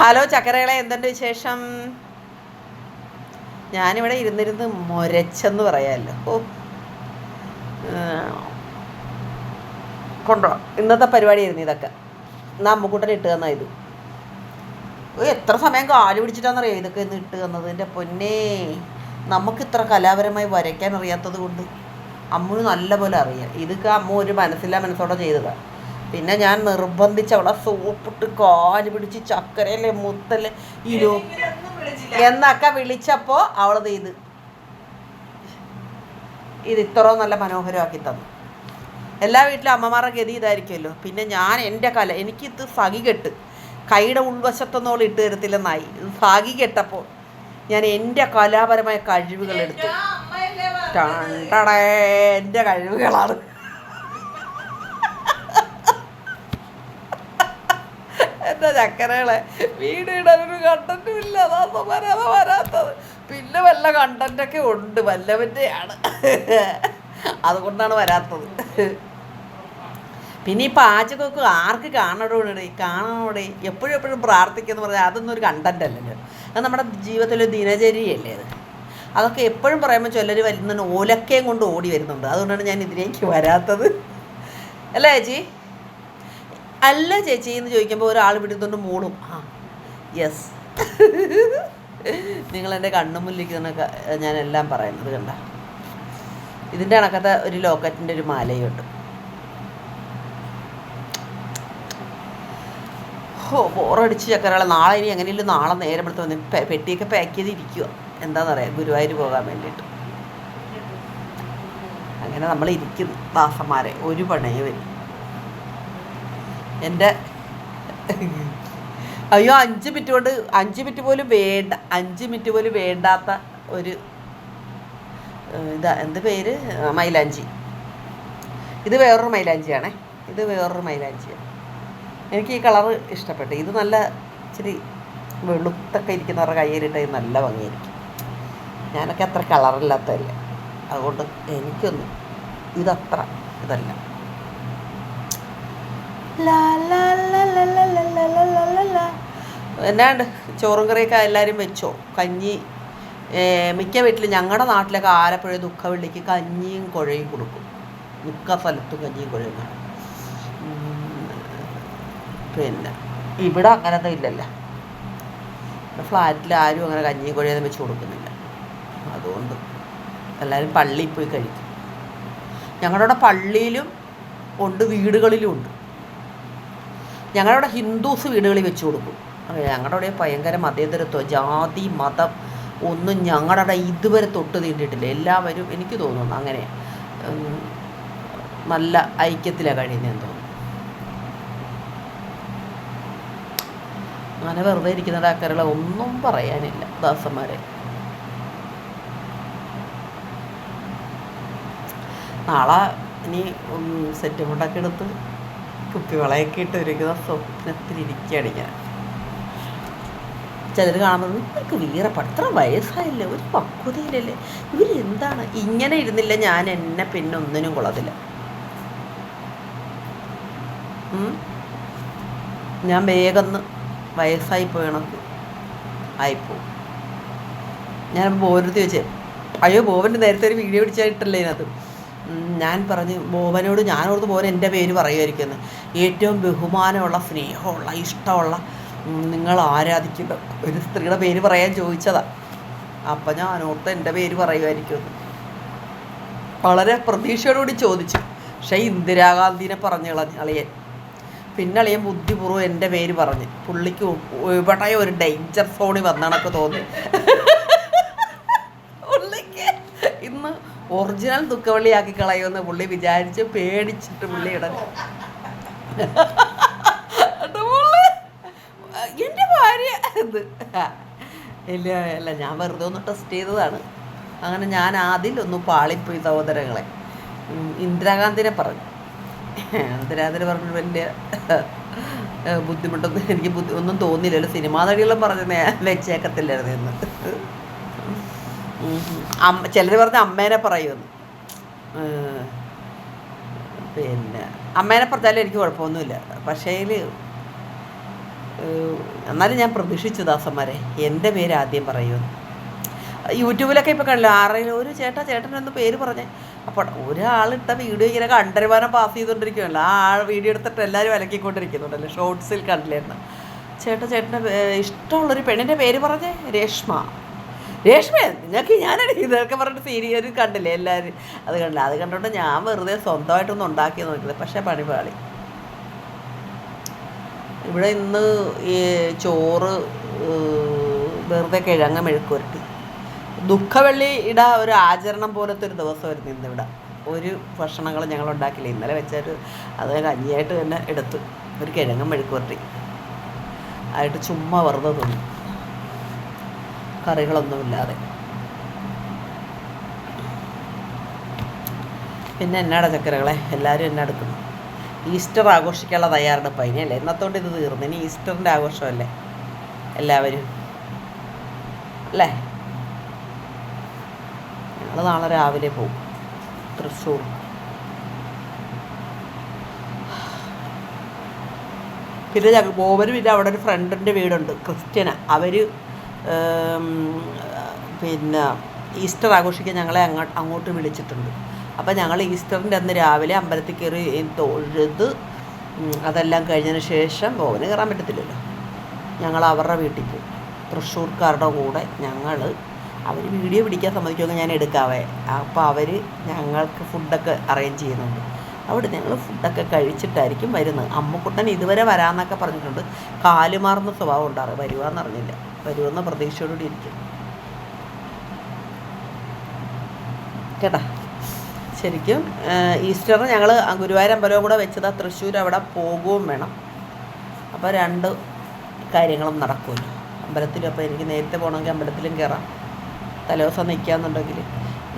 Hello ചക്കരകളെ എന്തുണ്ട് വിശേഷം? ഞാനിവിടെ ഇരുന്നിരുന്ന് മുരച്ചെന്ന് പറയാമല്ലോ ഓ. കൊണ്ടോ. ഇന്നത്തെ പരിപാടിയായിരുന്നു ഇതൊക്കെ. എന്നാ അമ്മക്കൂട്ടൻ ഇട്ട് തന്നാ ഇത്. ഓ എത്ര സമയം കാൽ പിടിച്ചിട്ടാണെന്നറിയോ ഇതൊക്കെ ഇന്ന് ഇട്ട് തന്നത്? എന്റെ പൊന്നേ. നമുക്ക് ഇത്ര കലാപരമായി വരയ്ക്കാൻ അറിയാത്തത് കൊണ്ട് അമ്മു നല്ല പോലെ അറിയാം. ഇതൊക്കെ അമ്മ ഒരു മനസ്സില്ലാ മനസ്സോടെ ചെയ്തതാണ് പിന്നെ ഞാൻ നിർബന്ധിച്ച് അവളെ സോപ്പിട്ട് കാൽ പിടിച്ച് ചക്കരയിലെ മുത്തൽ ഇരു. എന്നൊക്കെ വിളിച്ചപ്പോൾ അവളത് ഇത്. ഇത് ഇത്ര നല്ല മനോഹരമാക്കി തന്നു. എല്ലാ വീട്ടിലും അമ്മമാരുടെ ഗതി ഇതായിരിക്കുമല്ലോ. പിന്നെ ഞാൻ എന്റെ കല എനിക്കിത് സഖി കെട്ട്. കൈയുടെ ഉൾവശത്തൊന്നും ഇട്ട് തരത്തില്ലെന്നായി. ഇത് സഖി കെട്ടപ്പോൾ ഞാൻ എന്റെ കലാപരമായ കഴിവുകൾ എടുത്തു. എന്റെ കഴിവുകളാണ്. എന്റെ ചക്കരകളെ വീട് ഇടാനൊരു കണ്ടന്റും ഇല്ല അതാ വരാതെ വരാത്തത്. പിന്നെ വല്ല കണ്ടന്റൊക്കെ ഉണ്ട് വല്ലവന്റെയാണ് അതുകൊണ്ടാണ് വരാത്തത്. പിന്നെ ഈ പാചകമൊക്കെ ആർക്ക് കാണണോടെ കാണണോടെ എപ്പോഴും എപ്പോഴും പ്രാർത്ഥിക്കുന്നു പറഞ്ഞാൽ അതൊന്നും ഒരു കണ്ടന്റ് അല്ലല്ലോ. അത് നമ്മുടെ ജീവിതത്തിലൊരു ദിനചര്യയല്ലേ അത്. അതൊക്കെ എപ്പോഴും പറയുമ്പോൾ ചിലർ വരുന്ന ഓലക്കയും കൊണ്ട് ഓടി വരുന്നുണ്ട്. അതുകൊണ്ടാണ് ഞാൻ ഇതിലേക്ക് വരാത്തത്. അല്ലേ ചേച്ചി? അല്ല ചേച്ചി എന്ന് ചോദിക്കുമ്പോൾ ഒരാൾ വിടുന്നുണ്ട് മൂളും. ആ യെസ് നിങ്ങൾ എന്റെ കണ്ണുമുല്ലിക്കുന്നൊക്കെ ഞാൻ എല്ലാം പറയുന്നത് കണ്ട. ഇതിന്റെ കണക്കത്തെ ഒരു ലോക്കറ്റിന്റെ ഒരു മാലയുണ്ട്. ഓ ബോറടിച്ച് ചക്കരകളെ. നാളെ ഇനി എങ്ങനെയല്ലോ നാളെ നേരം എടുത്ത് വന്ന് പെട്ടിയൊക്കെ പാക്ക് ചെയ്തിരിക്കുക എന്താണെന്നറിയാം ഗുരുവായൂർ പോകാൻ വേണ്ടിയിട്ട്. അങ്ങനെ നമ്മൾ ഇരിക്കുന്നു ദാസന്മാരെ. ഒരു പണയും വരും എന്റെ അയ്യോ അഞ്ച് മിനിറ്റ് കൊണ്ട് അഞ്ച് മിനിറ്റ് പോലും വേണ്ട അഞ്ച് മിനിറ്റ് പോലും വേണ്ടാത്ത ഒരു ഇതാ എന്ത് പേര്? മൈലാഞ്ചി. ഇത് വേറൊരു മൈലാഞ്ചിയാണേ. ഇത് വേറൊരു മൈലാഞ്ചിയാണ്. എനിക്ക് ഈ കളറ് ഇഷ്ടപ്പെട്ടു. ഇത് നല്ല ഇച്ചിരി വെളുത്തൊക്കെ ഇരിക്കുന്നവരുടെ കയ്യിലിട്ട് നല്ല ഭംഗിയായിരിക്കും. ഞാനൊക്കെ അത്ര കളറില്ലാത്തതല്ലേ. അതുകൊണ്ട് എനിക്കൊന്നും ഇതത്ര ഇതല്ല. എന്നാണ്ട് ചോറും കറിയൊക്കെ എല്ലാവരും വെച്ചോ കഞ്ഞി മിക്ക വീട്ടിലും ഞങ്ങളുടെ നാട്ടിലൊക്കെ ആലപ്പുഴ ദുഃഖവെള്ളിക്ക് കഞ്ഞിയും കുഴയും കൊടുക്കും മിക്ക സ്ഥലത്തും കഞ്ഞിയും കുഴയും കാണും പിന്നെ ഇവിടെ അങ്ങനൊന്നും ഇല്ലല്ലോ ഫ്ലാറ്റിൽ ആരും അങ്ങനെ കഞ്ഞിയും കുഴയൊന്നും വെച്ച് കൊടുക്കുന്നില്ല അതുകൊണ്ട് എല്ലാവരും പള്ളിയിൽ പോയി കഴിക്കും ഞങ്ങളുടെ പള്ളിയിലും ഉണ്ട് വീടുകളിലും ഉണ്ട് ഞങ്ങളുടെ അവിടെ ഹിന്ദുസ് വീടുകളിൽ വെച്ച് കൊടുക്കും. ഞങ്ങളുടെ ഭയങ്കര മതേതരത്വം ജാതി മതം ഒന്നും ഞങ്ങളുടെ ഇതുവരെ തൊട്ട് തീണ്ടിയിട്ടില്ല എല്ലാവരും എനിക്ക് തോന്നുന്നു അങ്ങനെ നല്ല ഐക്യത്തിലാണ് കഴിയുന്നതെന്ന് തോന്നുന്നു. അങ്ങനെ വെറുതെ ഇരിക്കുന്ന ഡാക്കറുകളെ ഒന്നും പറയാനില്ല ദാസന്മാരെ. നാളെ ഇനി സെറ്റ് മുണ്ടൊക്കെ എടുത്ത് കുപ്പിവളയൊക്കെ ഇട്ട് ഒരുക്കുന്ന സ്വപ്നത്തിലിരിക്കുകയാണ് ഞാൻ. ചിലർ കാണുന്നത് ഇവർക്ക് വീറപ്പട ഇത്ര വയസ്സായില്ലേ ഒരു പക്വതയില്ലല്ലേ ഇവർ എന്താണ്? ഇങ്ങനെ ഇരുന്നില്ല ഞാൻ എന്നെ പിന്നെ ഒന്നിനും കൊള്ളത്തില്ല. ഞാൻ വേഗം വയസ്സായി പോയണക്ക് ആയിപ്പോവും. ഞാൻ പോരുത്തി ചോദിച്ചേ. അയ്യോ ബോവന്റെ നേരത്തെ ഒരു വീഡിയോ പിടിച്ചായിട്ടല്ലേ ഉം, ഞാൻ പറഞ്ഞു ബോവനോട് ഞാനോർത്ത് ബോവൻ എന്റെ പേര് പറയുമായിരിക്കുന്നു ഏറ്റവും ബഹുമാനമുള്ള സ്നേഹമുള്ള ഇഷ്ടമുള്ള നിങ്ങൾ ആരാധിക്കുന്ന ഒരു സ്ത്രീയുടെ പേര് പറയാൻ ചോദിച്ചതാണ് അപ്പം ഞാൻ ഓർത്ത് എന്റെ പേര് പറയുമായിരിക്കുന്നു വളരെ പ്രതീക്ഷയോടുകൂടി ചോദിച്ചു. പക്ഷേ ഇന്ദിരാഗാന്ധിനെ പറഞ്ഞു കളഞ്ഞു അളിയൻ. പിന്നെ അളിയൻ ബുദ്ധിപൂർവം എന്റെ പേര് പറഞ്ഞു. പുള്ളിക്ക് ഇവിടെ ഒരു ഡേഞ്ചർ സോണി വന്നണക്ക് തോന്നി പുള്ളിക്ക് ഇന്ന് ഒറിജിനൽ ദുഃഖവള്ളിയാക്കി കളയുമെന്ന് പുള്ളി വിചാരിച്ച് പേടിച്ചിട്ട് പുള്ളി ഇടൻ എന്റെ ഭാര്യ എന്ത് ഇല്ല അല്ല ഞാൻ വെറുതെ ഒന്ന് ടെസ്റ്റ് ചെയ്തതാണ്. അങ്ങനെ ഞാൻ അതിലൊന്ന് പാളിപ്പോയി സഹോദരങ്ങളെ. ഇന്ദിരാഗാന്ധിനെ പറഞ്ഞു. ഇന്ദിരാഗാന്ധിനെ പറഞ്ഞു വലിയ ബുദ്ധിമുട്ടൊന്നും എനിക്ക് ബുദ്ധി ഒന്നും തോന്നിയില്ലല്ലോ സിനിമാ നടികളും പറഞ്ഞു വെച്ചേക്കത്തില്ലായിരുന്നു എന്ന് അമ്മ ചിലർ പറഞ്ഞ അമ്മേനെ പറയുമെന്ന് പിന്നെ അമ്മേനെ പറഞ്ഞാലും എനിക്ക് കുഴപ്പമൊന്നുമില്ല. പക്ഷേ എന്നാലും ഞാൻ പ്രതീക്ഷിച്ചു ദാസന്മാരെ എന്റെ പേര് ആദ്യം പറയുമെന്ന് യൂട്യൂബിലൊക്കെ ഇപ്പോൾ കണ്ടില്ല ആരെങ്കിലും ഒരു ചേട്ടാ ചേട്ടനൊന്ന് പേര് പറഞ്ഞേ. അപ്പോൾ ഒരാളിട്ട വീഡിയോ ഇങ്ങനെ കണ്ടരുമാനം പാസ് ചെയ്തുകൊണ്ടിരിക്കുകയല്ലോ ആ ആൾ വീഡിയോ എടുത്തിട്ട് എല്ലാവരും വിലക്കിക്കൊണ്ടിരിക്കുന്നുണ്ടല്ലോ ഷോർട്സിൽ കണ്ടില്ലായിരുന്നു ചേട്ടാ ചേട്ടന്റെ ഇഷ്ടമുള്ളൊരു പെണ്ണിന്റെ പേര് പറഞ്ഞേ രേഷ്മ. രേഷ്മ നിങ്ങൾക്ക് ഞാനാണ് ഇതൊക്കെ പറഞ്ഞിട്ട് സീരിയൽ കണ്ടില്ലേ എല്ലാവരും അത് കണ്ടില്ല. അത് കണ്ടുകൊണ്ട് ഞാൻ വെറുതെ സ്വന്തമായിട്ടൊന്നും ഉണ്ടാക്കി നോക്കിയത് പക്ഷേ പണി പാളി. ഇവിടെ ഇന്ന് ഈ ചോറ് വെറുതെ കിഴങ്ങ് മെഴുക്കുരട്ടി ഇട ഒരു ആചരണം പോലത്തെ ഒരു ദിവസമായിരുന്നു ഇന്നിവിടെ ഒരു ഭക്ഷണങ്ങളും ഞങ്ങൾ ഉണ്ടാക്കില്ല ഇന്നലെ വെച്ചൊരു അത് കഞ്ഞിയായിട്ട് തന്നെ എടുത്തു ഒരു കിഴങ്ങ് മെഴുക്കുരട്ടി ആയിട്ട് ചുമ്മാ വെറുതെ തിന്നു. കറികളൊന്നുമില്ലാതെ. പിന്നെ എന്നാടാ ചക്കരകളെ? എല്ലാവരും എന്നെ എടുക്കുന്നു ഈസ്റ്റർ ആഘോഷിക്കാനുള്ള തയ്യാറെടുപ്പ് അതിനല്ലേ എന്നത്തോണ്ട് ഇത് തീർന്നു. ഇനി ഈസ്റ്ററിന്റെ ആഘോഷമല്ലേ? എല്ലാവരും. അല്ലേ? ഞങ്ങൾ നാളെ രാവിലെ പോകും തൃശ്ശൂർ. പിന്നെ ഞങ്ങൾ ബോബന് പിന്നെ അവിടെ ഒരു ഫ്രണ്ടിന്റെ വീടുണ്ട്. ക്രിസ്ത്യന. അവർ പിന്നെ ഈസ്റ്റർ ആഘോഷിക്കാൻ ഞങ്ങളെ അങ്ങോട്ട് വിളിച്ചിട്ടുണ്ട്. അപ്പോൾ ഞങ്ങൾ ഈസ്റ്ററിന്റെ അന്ന് രാവിലെ അമ്പലത്തിൽ കയറി തൊഴുത് അതെല്ലാം കഴിഞ്ഞതിന് ശേഷം ഓവന് കയറാൻ പറ്റത്തില്ലല്ലോ. ഞങ്ങൾ അവരുടെ വീട്ടിൽ പോയി. തൃശ്ശൂർക്കാരുടെ കൂടെ ഞങ്ങൾ അവർ വീഡിയോ പിടിക്കാൻ സമ്മതിക്കുമെങ്കിൽ ഞാൻ എടുക്കാവേ. അപ്പോൾ അവർ ഞങ്ങൾക്ക് ഫുഡൊക്കെ അറേഞ്ച് ചെയ്യുന്നുണ്ട്. അവിടെ ഞങ്ങൾ ഫുഡൊക്കെ കഴിച്ചിട്ടായിരിക്കും വരുന്നത്. അമ്മക്കുട്ടൻ ഇതുവരെ വരാമെന്നൊക്കെ പറഞ്ഞിട്ടുണ്ട്. കാലുമാറുന്ന സ്വഭാവം ഉണ്ടാറ് വരുവാന്ന് അറിഞ്ഞില്ല. വരുമെന്ന പ്രതീക്ഷയോടുകൂടി ഇരിക്കും. കേട്ടാ? ശരിക്കും ഈസ്റ്റർ ഞങ്ങൾ ഗുരുവായൂർ അമ്പലവും കൂടെ വെച്ചതാ തൃശ്ശൂർ അവിടെ പോകുകയും വേണം. അപ്പോൾ രണ്ട് കാര്യങ്ങളും നടക്കുമല്ലോ. അമ്പലത്തിലും അപ്പോൾ എനിക്ക് നേരത്തെ പോകണമെങ്കിൽ അമ്പലത്തിലും കയറാം. തലേദിവസം നിൽക്കുകയെന്നുണ്ടെങ്കിൽ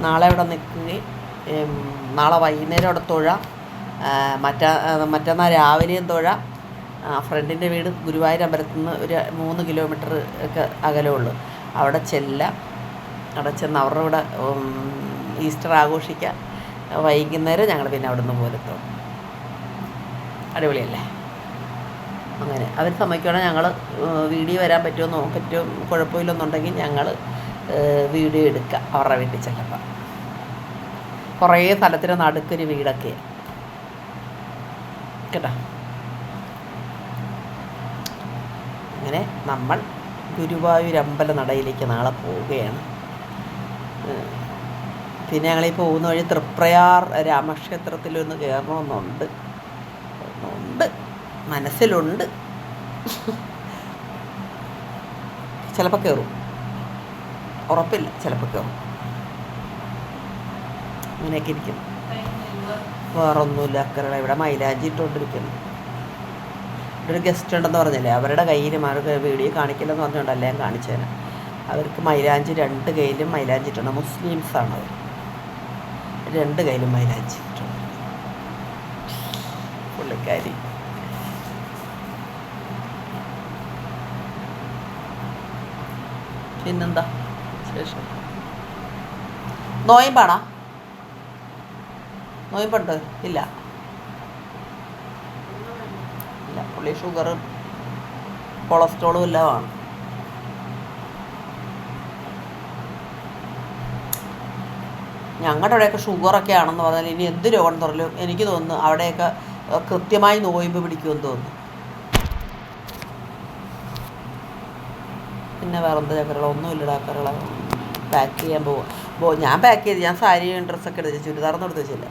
നാളെ അവിടെ നിൽക്കുകയും നാളെ വൈകുന്നേരം അവിടെ തൊഴ. മറ്റാ മറ്റന്നാൾ രാവിലെയും തൊഴാം. ഫ്രണ്ടിന്റെ വീട് ഗുരുവായൂർ അമ്പലത്തിൽ നിന്ന് ഒരു മൂന്ന് കിലോമീറ്റർ ഒക്കെ അകലമുള്ളൂ അവിടെ ചെല്ലാം അവിടെ ചെന്ന് അവരുടെ കൂടെ ഈസ്റ്റർ ആഘോഷിക്കാം. വൈകുന്നേരം ഞങ്ങൾ പിന്നെ അവിടെ നിന്ന് പോരത്തോ. അടിപൊളിയല്ലേ? അങ്ങനെ. അവർ സമ്മതിക്കുകയാണെങ്കിൽ ഞങ്ങൾ വീഡിയോ വരാൻ പറ്റുമോ പറ്റുമോ കുഴപ്പമില്ലെന്നുണ്ടെങ്കിൽ ഞങ്ങൾ വീഡിയോ എടുക്കുക അവരുടെ വീട്ടിൽ ചെല്ലുമ്പോൾ കുറേ സ്ഥലത്തിന് നടുക്കൊരു വീടൊക്കെയാണ് കേട്ടോ? അങ്ങനെ നമ്മൾ ഗുരുവായൂർ അമ്പല നടയിലേക്ക് നാളെ പോവുകയാണ്. പിന്നെ ഞങ്ങളീ പോകുന്ന വഴി തൃപ്രയാർ രാമക്ഷേത്രത്തിലൊന്ന് കയറണമെന്നുണ്ട്. ഉണ്ട് മനസ്സിലുണ്ട്. ചിലപ്പോൾ കയറും. ഉറപ്പില്ല ചിലപ്പോൾ കയറും. അങ്ങനെയൊക്കെ ഇരിക്കും വേറൊന്നുമില്ല അക്കരട ഇവിടെ ഇവിടെ ഒരു ഗസ്റ്റ് ഉണ്ടെന്ന് പറഞ്ഞല്ലേ? അവരുടെ കയ്യിൽ മാർക്ക് വീഡിയോ കാണിക്കില്ലെന്ന് പറഞ്ഞുകൊണ്ടല്ല ഞാൻ കാണിച്ചേനെ. അവർക്ക് മൈലാഞ്ചി രണ്ട് കയ്യിലും മൈലാഞ്ചി ഇട്ടുണ്ട് മുസ്ലിംസാണ് അവർ രണ്ട് കയ്യിലും മൈലാഞ്ചി ഇട്ടുണ്ട് പുള്ളിക്കാരി. പിന്നെന്താ ശേഷം നോയമ്പാണോ? നോയമ്പുണ്ട്? ഇല്ല ഇല്ല പുള്ളി ഷുഗറും കൊളസ്ട്രോളും എല്ലാമാണ് ഞങ്ങളുടെ അവിടെയൊക്കെ ഷുഗറൊക്കെ ആണെന്ന് പറഞ്ഞാൽ ഇനി എന്ത് രോഗം തുറലും എനിക്ക് തോന്നുന്നു അവിടെയൊക്കെ കൃത്യമായി നോയമ്പ് പിടിക്കുമെന്ന് തോന്നുന്നു. പിന്നെ വേറെ എന്താ ചക്കരകള? ഇല്ല കരള പാക്ക് ചെയ്യാൻ പോകും ഞാൻ പാക്ക് ചെയ്ത് ഞാൻ സാരിയും ഡ്രസ്സൊക്കെ എടുത്ത് ചുരിദാറൊന്നും എടുത്ത് വെച്ചില്ല.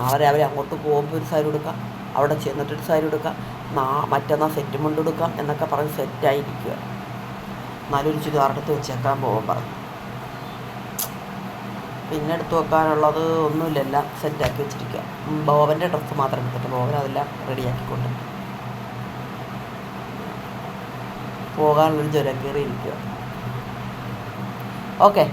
നാളെ രാവിലെ അങ്ങോട്ട് പോകുമ്പോൾ ഒരു സാരി എടുക്കാം അവിടെ ചെന്നിട്ടൊരു സാരി എടുക്കാം നാ മറ്റന്നാൾ സെറ്റ് മുണ്ട് എടുക്കാം എന്നൊക്കെ പറഞ്ഞ് സെറ്റായിരിക്കുക നല്ലൊരു ചുരിദാറെടുത്ത് വെച്ചേക്കാൻ പോകാൻ പറഞ്ഞു. പിന്നെ എടുത്തു വെക്കാനുള്ളത് ഒന്നുമില്ല സെറ്റാക്കി വെച്ചിരിക്കുക ബോബന്റെ ഡ്രസ്സ് മാത്രം എടുത്തിട്ട് ബോബൻ അതെല്ലാം റെഡിയാക്കിക്കൊണ്ട് പോകാനുള്ളൊരു ജ്വരം കയറിയിരിക്കുക ഓക്കെ